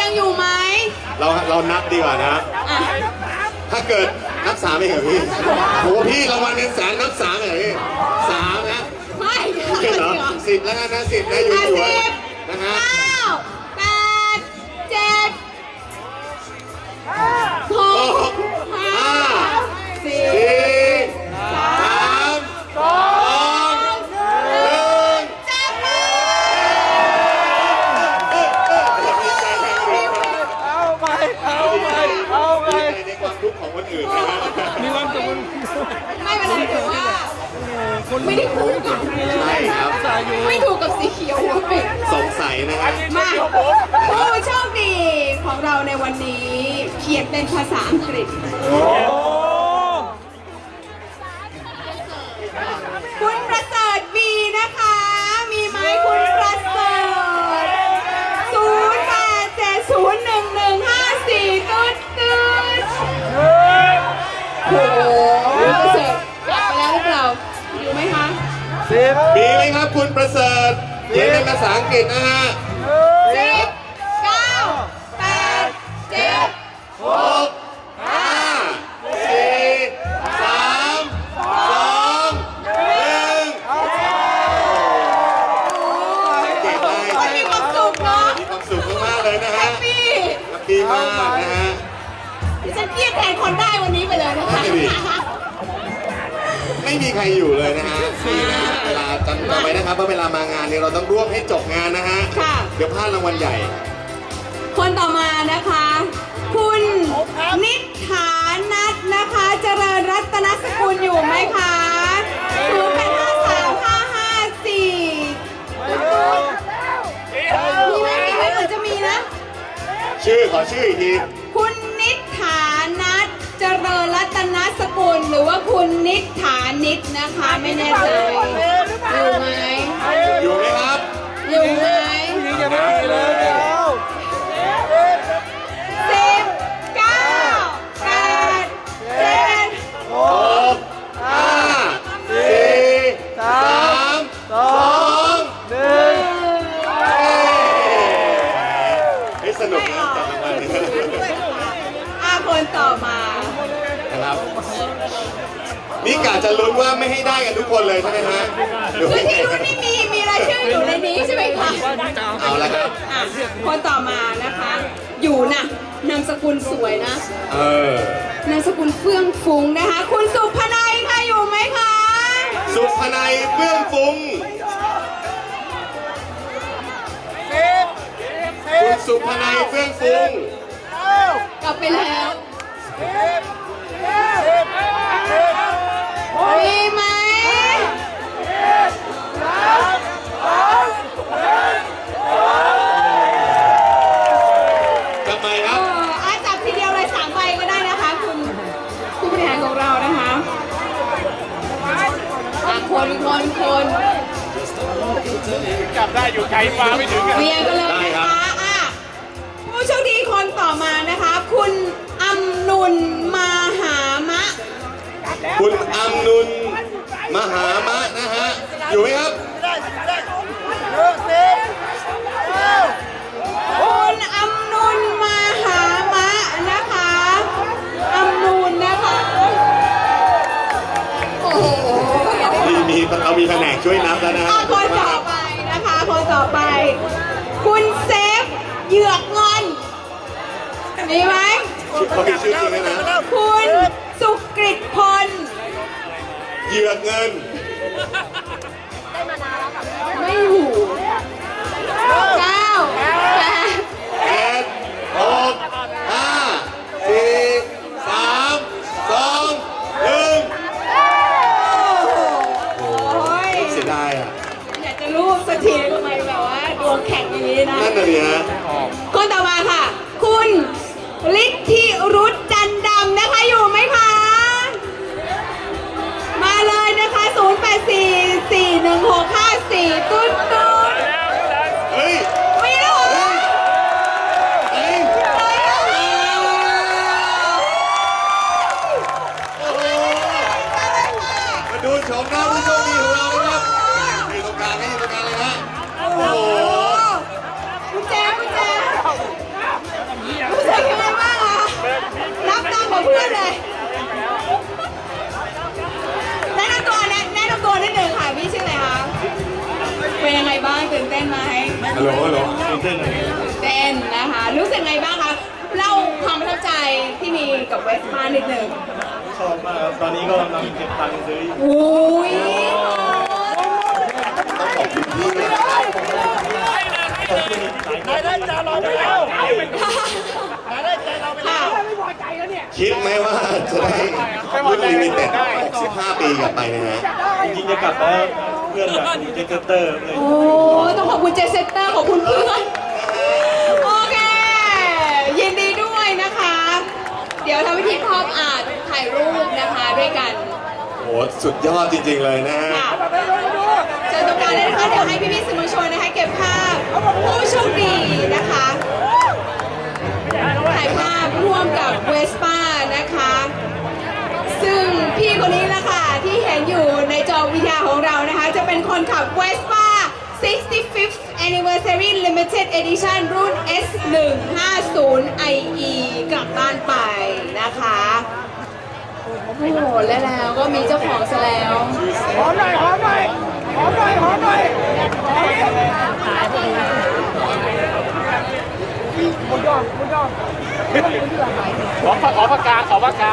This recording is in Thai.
ยังอยู่ไหมเราเรานับดีกว่านะ อะถ้าเกิดนับสามเองเหรอพี่โหพี่รางวัลเงินแสนนับสามเหรอพี่สามนะไม่ใช่เหรอสิบแล้วกันนะสิบนะอยู่ห้าอยู่สิบนะฮะ ไม่ได้คู่กันใช่ครับสายอยู่ไม่ถูกกับสีเขียวเลยสงสัยนะฮะมาผู้โชคดีของเราในวันนี้เขียนเป็นภาษาอังกฤษ ประเสริฐเขียนเป็นภาษาอังกฤษนะฮะสิบเก้าแปดเจ็ดหกห้าสี่สามสองหนึ่งเก่งเลยมันมีความสุขเนาะมีความสุขมากๆเลยนะแฮฮะปปี้แฮปปี้มากนะฮะดิฉันเครียดแทนคนได้วันนี้ไปเลยนะคะนั่นดิไม่มีใครอยู่เลยนะฮะ จำจำไว้นะครับว่าเวลามางานเนี่ยเราต้องร่วมให้จบงานนะฮะ ค่ะ เดี๋ยวพลาดรางวัลใหญ่ คนต่อมานะคะ คุณนิษฐานัทนะคะ เจริญรัตนสกุลอยู่ไหมคะศูนย์แปดห้าสามห้าห้าสี่มีไหมมีไหมเหมือนจะมีนะ ชื่อขอชื่ออีกทีคุณนิษฐานัทเจริญรัตนสกุลหรือว่าคุณนิษฐานิดนะคะ ไม่แน่ใจ อยู่ไหมอยู่ไหมครับ อยู่ไหม ครับ นี่กะจะลุ้นว่าไม่ให้ได้กันทุกคนเลยใช่ไหมฮะหรือคือว่าที่รู้นี่มีมีรายชื่ออยู่ในนี้ใช่ไหมคะเอาละครับ อะคนต่อมานะคะ อยู่นะนามสกุลสวยนะเออ นามสกุลเฟื่องฟุ้งนะคะ คุณสุภนัยค่ะอยู่ไหมคะสุภนัยเฟื่องฟุ้งสิบสิคุณบสุภนัยเฟื่องฟุ้งเก้ากลับไปแล้วสิ ทำไมคเอรับออาจับทีเดียวเลยสามใบก็ได้นะคะ คุณผู้บริหารของเรานะคะอะคนคนคนจับได้อยู่ไกลฟ้าไม่ถึงอะเรียงกันเลยได้นะครัคะบอะผู้โชคดีคนต่อมานะคะ คุณอำนุนมาหามะ คุณอัมนุนมหามะนะฮะ อยู่ไหมครับ เรามีแผนกช่วยนับแล้วนะฮะอะคนต่อไปนะคะคนต่อไป คุณเซฟเหยือกเงินมีไหมชื่อเขามีชื่อจริงด้วยนะ คุณ ฮัลโหลฮัลโหลเต้นนะคะ รู้สึกไงบ้างคะ เล่าความประทับใจที่มีกับเวสป้านิดหนึ่งชอบมากครับตอนนี้ก็กำลังเก็บตังค์ซื้อโอ้ยต้องขอบคุณพี่ด้วยนะครับนายได้ใจเราไปแล้วนายได้ใจเราไปแล้วคิดไหมว่าจะได้รุ่นลิมิเต็ด65ปีกลับไปนะฮะ จริงๆจะกลับแล้วเพื่อนแบบเจเตอร์เลยโอ้ต้องขอบคุณเจสเซตเตอร์ขอบคุณเพื่อนโอเคยินดีด้วยนะคะ เดี๋ยวทำพิธีครอบอาจถ่ายรูปนะคะด้วยกันโหสุดยอดจริง ๆ เลยนะฮะค่ะเจอตรงกลางเลยนะคะเดี๋ยวให้พี่ๆสื่อมวลชนนะคะเก็บภาพผู้โชคดีนะคะถ่ายภาพร่วม คนขับ Vespa 65th Anniversary Limited Edition รุ่น S150IE กลับบ้านไปนะคะ โอ้โห และแล้วก็มีเจ้าของซะแล้ว หอมหน่อยหอมหน่อยหอมหน่อยหอมหน่อยหอมหอยหอดหอดขอขอปากกาขอปากกา